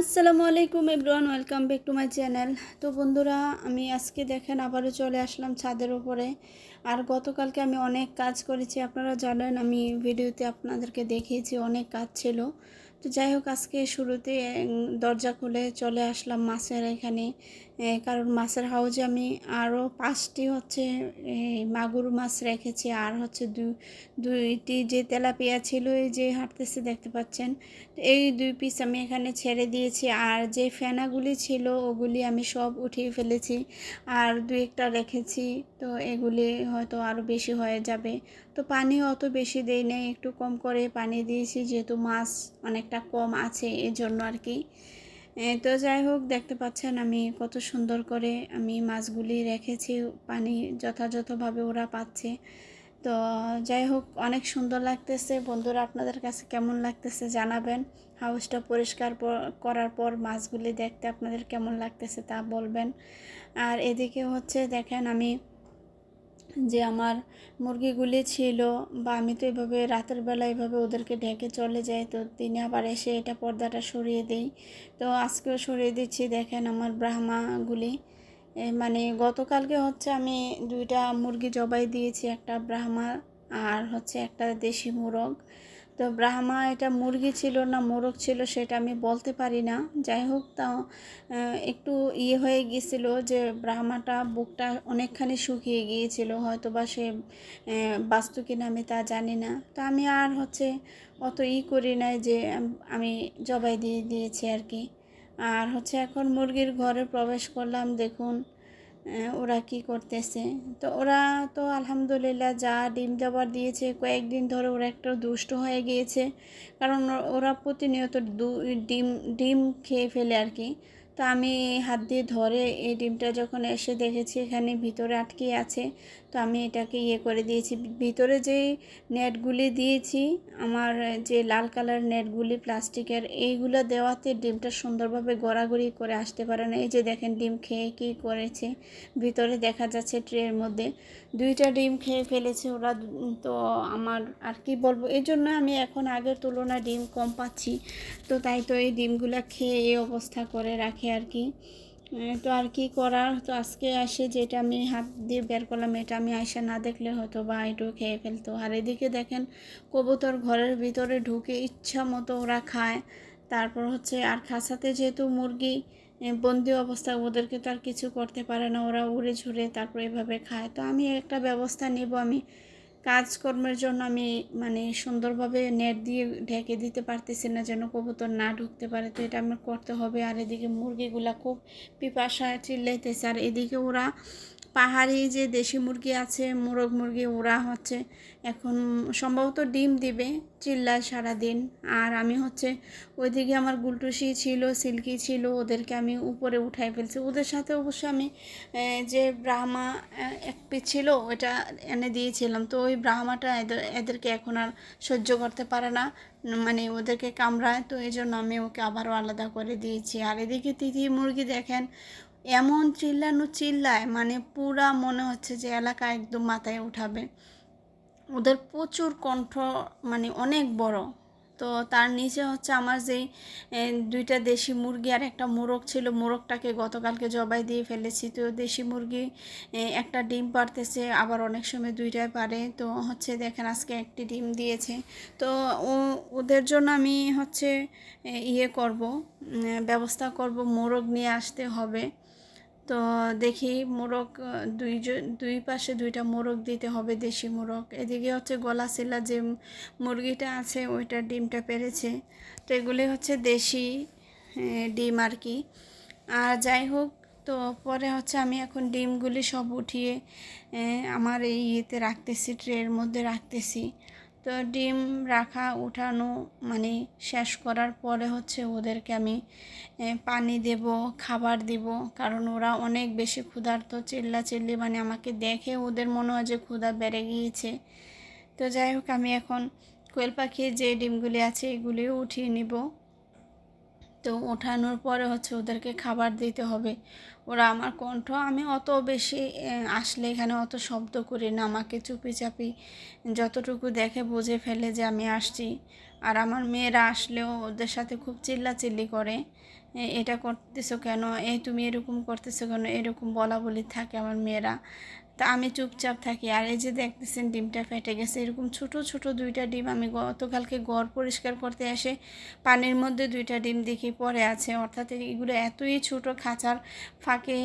আসসালামু আলাইকুম everyone, welcome back to my channel. তো বন্ধুরা, আমি আজকে দেখেন আবারও চলে আসলাম ছাদের উপরে। আর গতকালকে আমি অনেক কাজ করেছি, আপনারা জানেন, আমি ভিডিওতে আপনাদেরকে দেখিয়েছি, অনেক কাজ ছিল। তো যাই হোক, আজকে শুরুতে দরজা খুলে চলে আসলাম মাছের এখানে। কারণ মাছের হাউজে আমি আরও পাঁচটি হচ্ছে মাগুর মাছ রেখেছি। আর হচ্ছে দুই দুইটি যে তেলাপিয়া ছিল, এই যে হাঁটতেছে, দেখতে পাচ্ছেন? এই দুই পিস আমি এখানে ছেড়ে দিয়েছি। আর যে ফেনাগুলি ছিল, ওগুলি আমি সব উঠিয়ে ফেলেছি। আর দু একটা রেখেছি, তো এগুলি হয়তো আরও বেশি হয়ে যাবে। তো পানি অত বেশি দেই নাই, একটু কম করে পানি দিয়েছি, যেহেতু মাছ অনেকটা কম আছে এই জন্য আর কি। তো যাই হোক, দেখতে পাচ্ছেন আমি কত সুন্দর করে আমি মাছগুলি রেখেছি, পানি যথাযথভাবে ওরা পাচ্ছে। তো যাই হোক, অনেক সুন্দর লাগতেছে। বন্ধুরা, আপনাদের কাছে কেমন লাগতেছে জানাবেন। হাউসটা পরিষ্কার করার পর মাছগুলি দেখতে আপনাদের কেমন লাগতেছে তা বলবেন। আর এদিকে হচ্ছে, দেখেন আমি যে আমার মুরগিগুলি ছিল বা আমি তো এভাবে রাতের বেলা এভাবে ওদেরকে ঢেকে চলে যাই, তো তিনি আবার এসে এটা পর্দাটা সরিয়ে দেই। তো আজকেও সরিয়ে দিচ্ছি, দেখেন আমার ব্রাহ্মাগুলি। মানে গতকালকে হচ্ছে আমি দুইটা মুরগি জবাই দিয়েছি, একটা ব্রাহ্মা আর হচ্ছে একটা দেশি মোরগ। তো ব্রাহ্মা, এটা মুরগি ছিল না, মোরগ ছিল সেটা আমি বলতে পারি না। যাই হোক তাও একটু ইয়ে হয়ে গিয়েছিল যে ব্রাহ্মাটা বুকটা অনেকখানি শুকিয়ে গিয়েছিল হয়তো বা সে বাস্তু কিনা আমি তা জানি না। তো আমি আর হচ্ছে অত ই করি নাই যে আমি জবাই দিয়ে দিয়েছি আর কি। আর হচ্ছে এখন মুরগির ঘরে প্রবেশ করলাম, দেখুন ওরা কি করতেছে? তো ওরা তো আলহামদুলিল্লাহ যা ডিম দাবার দিয়েছে, কয়েকদিন ধরে ওরা একটা দুষ্ট হয়ে গিয়েছে। কারণ ওরা প্রতিনিয়ত ডিম ডিম খেয়ে ফেলে আর কি। তো আমি হাত দিয়ে ধরে এই ডিমটা যখন এসে দেখেছি, এখানে ভিতরে আটকে আছে। তো আমি এটাকে ইয়ে করে দিয়েছি। ভিতরে যেই নেটগুলি দিয়েছি, আমার যে লাল কালার নেটগুলি, প্লাস্টিকের, এইগুলো দেওয়াতে ডিমটা সুন্দরভাবে গড়াগড়ি করে আসতে পারে না। এই যে দেখেন ডিম খেয়ে কী করেছে। ভিতরে দেখা যাচ্ছে ট্রের মধ্যে দুইটা ডিম খেয়ে ফেলেছে ওরা। তো আমার আর কি বলব, এই জন্য আমি এখন আগের তুলনায় ডিম কম পাচ্ছি। তো তাই তো এই ডিমগুলো খেয়ে এই অবস্থা করে রাখে আর কি। তো আর কি করার? তো আজকে আসে যেটা আমি হাত দিয়ে বের করলাম, এটা আমি আয়সা না দেখলে হয়তো বা একটু খেয়ে ফেলতো। আর এদিকে দেখেন, কবুতর ঘরের ভিতরে ঢুকে ইচ্ছা মতো ওরা খায়। তারপর হচ্ছে, আর খাসাতে যেহেতু মুরগি বন্দি অবস্থা ওদেরকে তো আর কিছু করতে পারে না। ওরা উড়ে ঝুড়ে তারপর এভাবে খায়। তো আমি একটা ব্যবস্থা নিব, আমি কাজকর্মের জন্য আমি মানে সুন্দরভাবে নেট দিয়ে ঢেকে দিতে পারতেছি না যেন কবুতর না ঢুকতে পারে। তো এটা আমার করতে হবে। আর এদিকে মুরগিগুলা খুব পিপাসা চিল্লাইতেছে। আর এদিকে ওরা পাহাড়ি যে দেশি মুরগি আছে, মোরগ মুরগি, ওরা হচ্ছে এখন সম্ভবত ডিম দিবে, চিল্লায় সারাদিন। আর আমি হচ্ছে ওইদিকে আমার গুলটুসি ছিল, সিল্কি ছিল, ওদেরকে আমি উপরে উঠাই ফেলছি। ওদের সাথে অবশ্য আমি যে ব্রাহ্মা এক পিস ছিল ওটা এনে দিয়েছিলাম। তো ওই ব্রাহ্মাটা এদের এদেরকে এখন আর সহ্য করতে পারে না মানে ওদেরকে কামড়ায়। তো এই জন্য আমি ওকে আবারও আলাদা করে দিয়েছি। আর এদিকে তিথি মুরগি দেখেন এমন চিল্লানো চিল্লায় মানে পুরা মনে হচ্ছে যে এলাকা একদম মাথায় উঠাবে। ওদের প্রচুর কণ্ঠ মানে অনেক বড়। তো তার নিচে হচ্ছে আমার যেই দুইটা দেশি মুরগি আর একটা মোরগ ছিল। মোরগটাকে গতকালকে জবাই দিয়ে ফেলেছি। তো দেশি মুরগি একটা ডিম পারতেছে, আবার অনেক সময় দুইটাই পারে। তো হচ্ছে দেখেন আজকে একটি ডিম দিয়েছে। তো ওদের জন্য আমি হচ্ছে ইয়ে করব ব্যবস্থা করব, মোরগ নিয়ে আসতে হবে। তো দেখি মোরগ দুই দুই পাশে দুইটা মোরগ দিতে হবে দেশি মোরগ। এদিকে হচ্ছে গলা শিলা যে মুরগিটা আছে, ওইটা ডিমটা পেরেছে। তো এগুলি হচ্ছে দেশি ডিম আর কি। আর যাই হোক, তো পরে হচ্ছে আমি এখন ডিমগুলি সব উঠিয়ে আমার এই ইয়েতে রাখতেছি, ট্রের মধ্যে রাখতেছি। তো ডিম রাখা, উঠানো মানে শেষ করার পরে হচ্ছে ওদেরকে আমি পানি দেব, খাবার দিব। কারণ ওরা অনেক বেশি ক্ষুধার্ত চিল্লা চিল্লি মানে আমাকে দেখে ওদের মনে হয় যে ক্ষুধা বেড়ে গিয়েছে। তো যাই হোক, আমি এখন কোয়েল পাখির যে ডিমগুলি আছে, এগুলিও উঠিয়ে নিব। তো ওঠানোর পরে হচ্ছে ওদেরকে খাবার দিতে হবে। ওরা আমার কণ্ঠ, আমি অত বেশি আসলে এখানে অত শব্দ করি না, আমাকে চুপি চাপি যতটুকু দেখে বুঝে ফেলে যে আমি আসছি। আর আমার মেয়েরা আসলেও ওদের সাথে খুব চিল্লাচিল্লি করে এটা করতেছো কেন এই তুমি এরকম করতেছো কেন, এরকম বলা বলি থাকে আমার মেয়েরা। তা আমি চুপচাপ থাকি। আর এই যে দেখতেছেন ডিমটা ফেটে গেছে, এরকম ছোট ছোট দুইটা ডিম আমি গতকালকে ঘর পরিষ্কার করতে এসে পানির মধ্যে দুইটা ডিম দেখি পড়ে আছে। অর্থাৎ এগুলো এতই ছোট খাঁচার ফাঁকে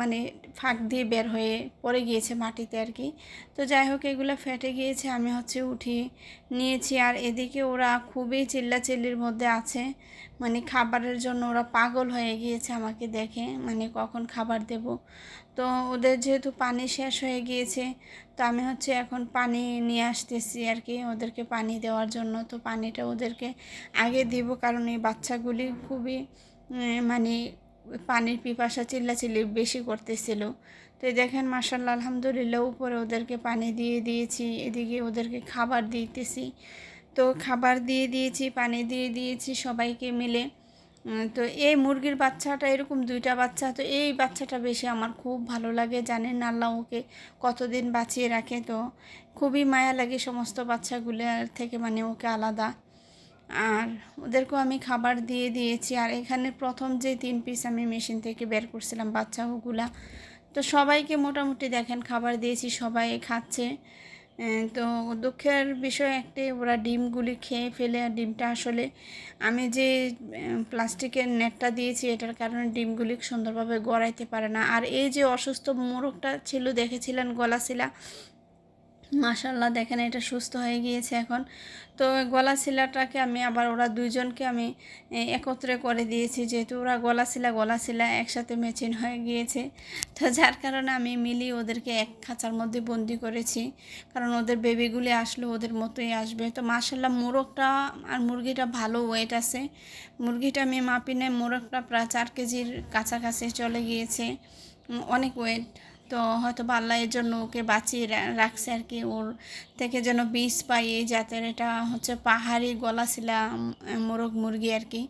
মানে ফাঁক দিয়ে বের হয়ে পড়ে গিয়েছে মাটিতে আর কি। তো যাই হোক, এগুলো ফেটে গিয়েছে, আমি হচ্ছে উঠি, নিয়েছি। আর এদিকে ওরা খুবই চিল্লাচিল্লির মধ্যে আছে মানে খাবারের জন্য ওরা পাগল হয়ে গিয়েছে আমাকে দেখে মানে কখন খাবার দেব। তো ওদের যেহেতু পানি শেষ হয়ে গিয়েছে, তো আমি হচ্ছে এখন পানি নিয়ে আসতেছি আর কি, ওদেরকে পানি দেওয়ার জন্য। তো পানিটা ওদেরকে আগে দিব, কারণ এই বাচ্চাগুলি খুবই মানে পানির পিপাসা চিল্লাচিল্লি বেশি করতেছিল। তো দেখেন মাসাল্লাহ আলহামদুলিল্লাহ, উপরে ওদেরকে পানি দিয়ে দিয়েছি, এদিকে ওদেরকে খাবার দিতেছি। তো খাবার দিয়ে দিয়েছি, পানি দিয়ে দিয়েছি সবাইকে মিলে। তো এই মুরগির বাচ্চাটা এরকম দুইটা বাচ্চা, তো এই বাচ্চাটা বেশি আমার খুব ভালো লাগে, জানেন আল্লাহ ওকে কতদিন বাঁচিয়ে রাখে, তো খুবই মায়া লাগে সমস্ত বাচ্চাগুলোর থেকে মানে ওকে আলাদা। আর ওদেরকেও আমি খাবার দিয়ে দিয়েছি, আর এখানে প্রথম যে তিন পিস আমি মেশিন থেকে বের করছিলাম বাচ্চাগুলা, তো সবাইকে মোটামুটি দেখেন খাবার দিয়েছি, সবাই খাচ্ছে। তো দুঃখের বিষয় একটি, ওরা ডিমগুলি খেয়ে ফেলে আর ডিমটা আসলে আমি যে প্লাস্টিকের নেটটা দিয়েছি, এটার কারণে ডিমগুলি সুন্দরভাবে গড়াইতে পারে না। আর এই যে অসুস্থ মোরগটা ছিল, দেখেছিলেন গলাশিলা? মাশাল্লাহ দেখেন এটা সুস্থ হয়ে গিয়েছে এখন। তো গলা শিলাটাকে আমি আবার ওরা দুইজনকে আমি একত্রে করে দিয়েছি। যেহেতু ওরা গলা শিলা গলা শিলা একসাথে মেচিন হয়ে গিয়েছে। তো যার কারণে আমি মিলিয়ে ওদেরকে এক খাঁচার মধ্যে বন্দি করেছি। কারণ ওদের বেবিগুলি আসলে ওদের মতোই আসবে। তো মাশাল্লাহ মোরগটা আর মুরগিটা ভালো ওয়েট আছে। মুরগিটা আমি মাপি নেই মোরগটা প্রায় চার কেজির কাছাকাছি চলে গিয়েছে। অনেক ওয়েট তো হয়তো আল্লাহ এর জন্য ওকে বাঁচিয়ে রাখছে আর কি। ওর থেকে যেন বিষ পাই এই জাতের। এটা হচ্ছে পাহাড়ি গলাশিলা উম, মোরগ মুরগি আর কি।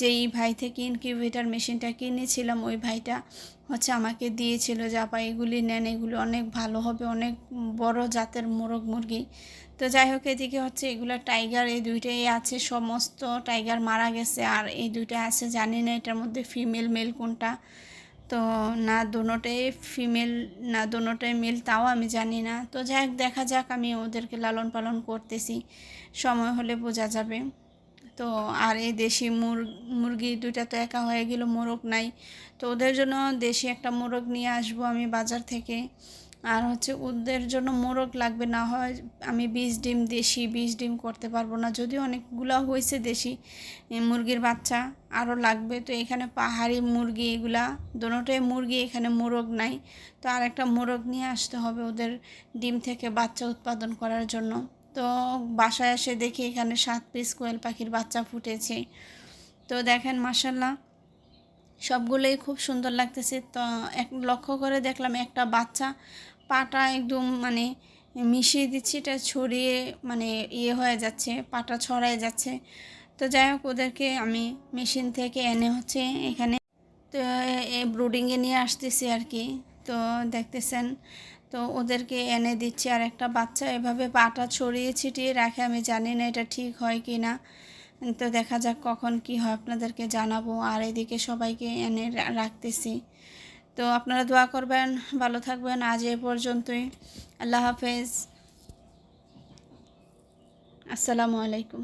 যেই ভাই থেকে ইনকিউবেটার মেশিনটা কিনেছিলাম ওই ভাইটা হচ্ছে আমাকে দিয়েছিল যে আপা এগুলি নেন এগুলি অনেক ভালো হবে অনেক বড় জাতের মোরগ মুরগি। তো যাই হোক এদিকে হচ্ছে এগুলো টাইগার এই দুইটাই আছে সমস্ত টাইগার মারা গেছে। আর এই দুইটা আছে জানি না এটার মধ্যে ফিমেল মেল কোনটা। তো না দুটাই ফিমেল না দোনোটাই মেল তাও আমি জানি না। তো যাই দেখা যাক, আমি ওদেরকে লালন পালন করতেছি। সময় হলে বোঝা যাবে। তো আর এই দেশি মুর, মুরগি দুইটা তো একা হয়ে গেল, মোরগ নাই। তো ওদের জন্য দেশি একটা মোরগ নিয়ে আসব আমি বাজার থেকে। আর হচ্ছে ওদের জন্য মোরগ লাগবে, না হয় আমি বিষ ডিম দেশি বিষ ডিম করতে পারব না। যদিও অনেকগুলো হয়েছে দেশি মুরগির বাচ্চা আরও লাগবে। তো এখানে পাহাড়ি মুরগি এগুলা দোনোটাই মুরগি, এখানে মোরগ নাই। তো আর একটা মোরগ নিয়ে আসতে হবে ওদের ডিম থেকে বাচ্চা উৎপাদন করার জন্য। তো বাসায় এসে দেখি এখানে সাত পিস কোয়েল পাখির বাচ্চা ফুটেছে। তো দেখেন মাসাল্লাহ সবগুলোই খুব সুন্দর লাগতেছে। তো এক, লক্ষ্য করে দেখলাম একটা বাচ্চা পাটা একদম মানে মিশিয়ে দিচ্ছি, এটা ছড়িয়ে মানে ইয়ে হয়ে যাচ্ছে, পাটা ছড়ায় যাচ্ছে। তো যাই হোক, ওদেরকে আমি মেশিন থেকে এনে হচ্ছে এখানে, তো ব্রুডিংয়ে নিয়ে আসতেছি আর কি। তো দেখতেছেন, তো ওদেরকে এনে দিচ্ছি আর একটা বাচ্চা। এভাবে পাটা ছড়িয়ে ছিটিয়ে রাখে, আমি জানি না এটা ঠিক হয় কি না। তো দেখা যাক কখন কি হয়, আপনাদেরকে জানাব। আর এদিকে সবাইকে এনে রাখতেছি। তো আপনারা দোয়া করবেন ভালো থাকবেন। আজ এ পর্যন্তই। আল্লাহ হাফেজ। আসসালামু আলাইকুম।